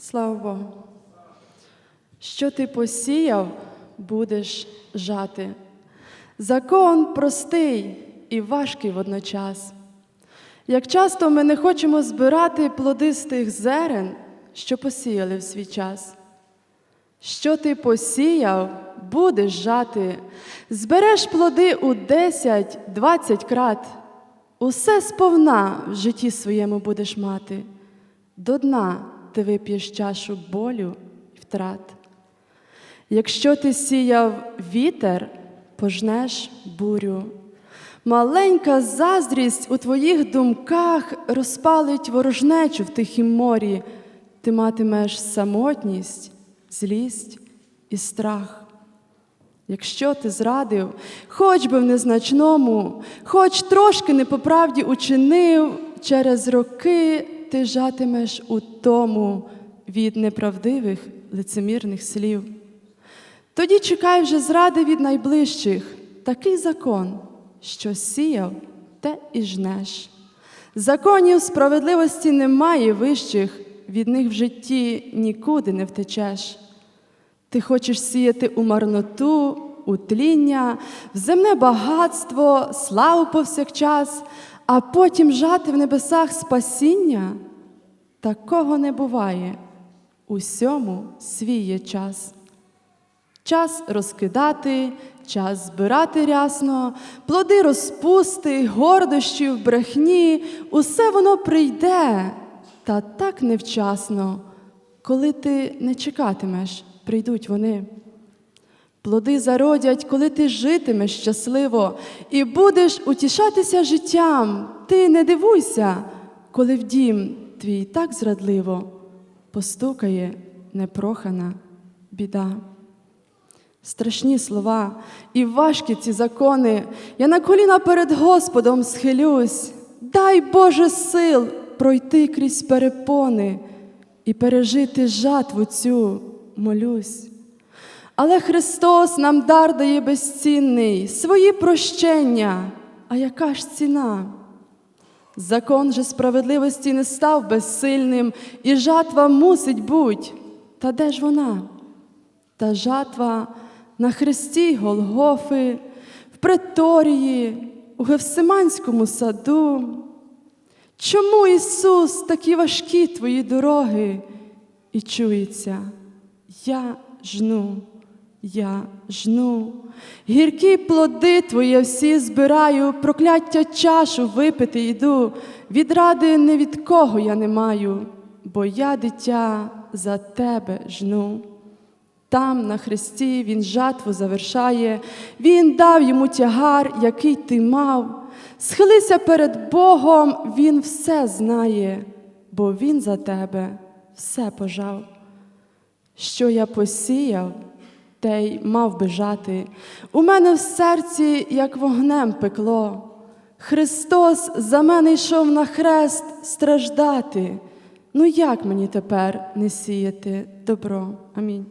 Слава Богу. Що ти посіяв, будеш жати. Закон простий і важкий водночас. Як часто ми не хочемо збирати плоди з тих зерен, що посіяли в свій час. Що ти посіяв, будеш жати, збереш плоди у 10-20 крат. Усе сповна в житті своєму будеш мати. До дна ти вип'єш чашу болю і втрат. Якщо ти сіяв вітер, пожнеш бурю. Маленька заздрість у твоїх думках розпалить ворожнечу в тихім морі. Ти матимеш самотність, злість і страх. Якщо ти зрадив, хоч би в незначному, хоч трошки не по правді учинив, через роки ти жатимеш у тому від неправдивих лицемірних слів. Тоді чекай вже зради від найближчих, такий закон, що сіяв, те і жнеш. Законів справедливості немає вищих, від них в житті нікуди не втечеш. Ти хочеш сіяти у марноту, у тління, в земне багатство, славу повсякчас, а потім жати в небесах спасіння? Такого не буває. Усьому свій є час. Час розкидати, час збирати рясно, плоди розпусти, гордощі в брехні, усе воно прийде, та так невчасно, коли ти не чекатимеш, прийдуть вони. Плоди зародять, коли ти житимеш щасливо і будеш утішатися життям. Ти не дивуйся, коли в дім твій так зрадливо постукає непрохана біда. Страшні слова і важкі ці закони. Я на коліна перед Господом схилюсь. Дай Боже сил пройти крізь перепони і пережити жатву цю, молюсь. Але Христос нам дар дає безцінний, свої прощення. А яка ж ціна? Закон же справедливості не став безсильним, і жатва мусить буть. Та де ж вона? Та жатва на хресті Голгофи, в преторії, у Гевсиманському саду. Чому, Ісус, такі важкі твої дороги? І чується, я жну, я жну, гіркі плоди твої всі збираю, прокляття чашу випити йду, відради не від кого я не маю, бо я дитя за тебе жну. Там, на хресті, він жатву завершає, він дав йому тягар, який ти мав. Схилися перед Богом, Він все знає, бо Він за тебе все пожав. Що я посіяв, те й мав би жати. У мене в серці, як вогнем пекло. Христос за мене йшов на хрест страждати. Ну як мені тепер не сіяти добро? Амінь.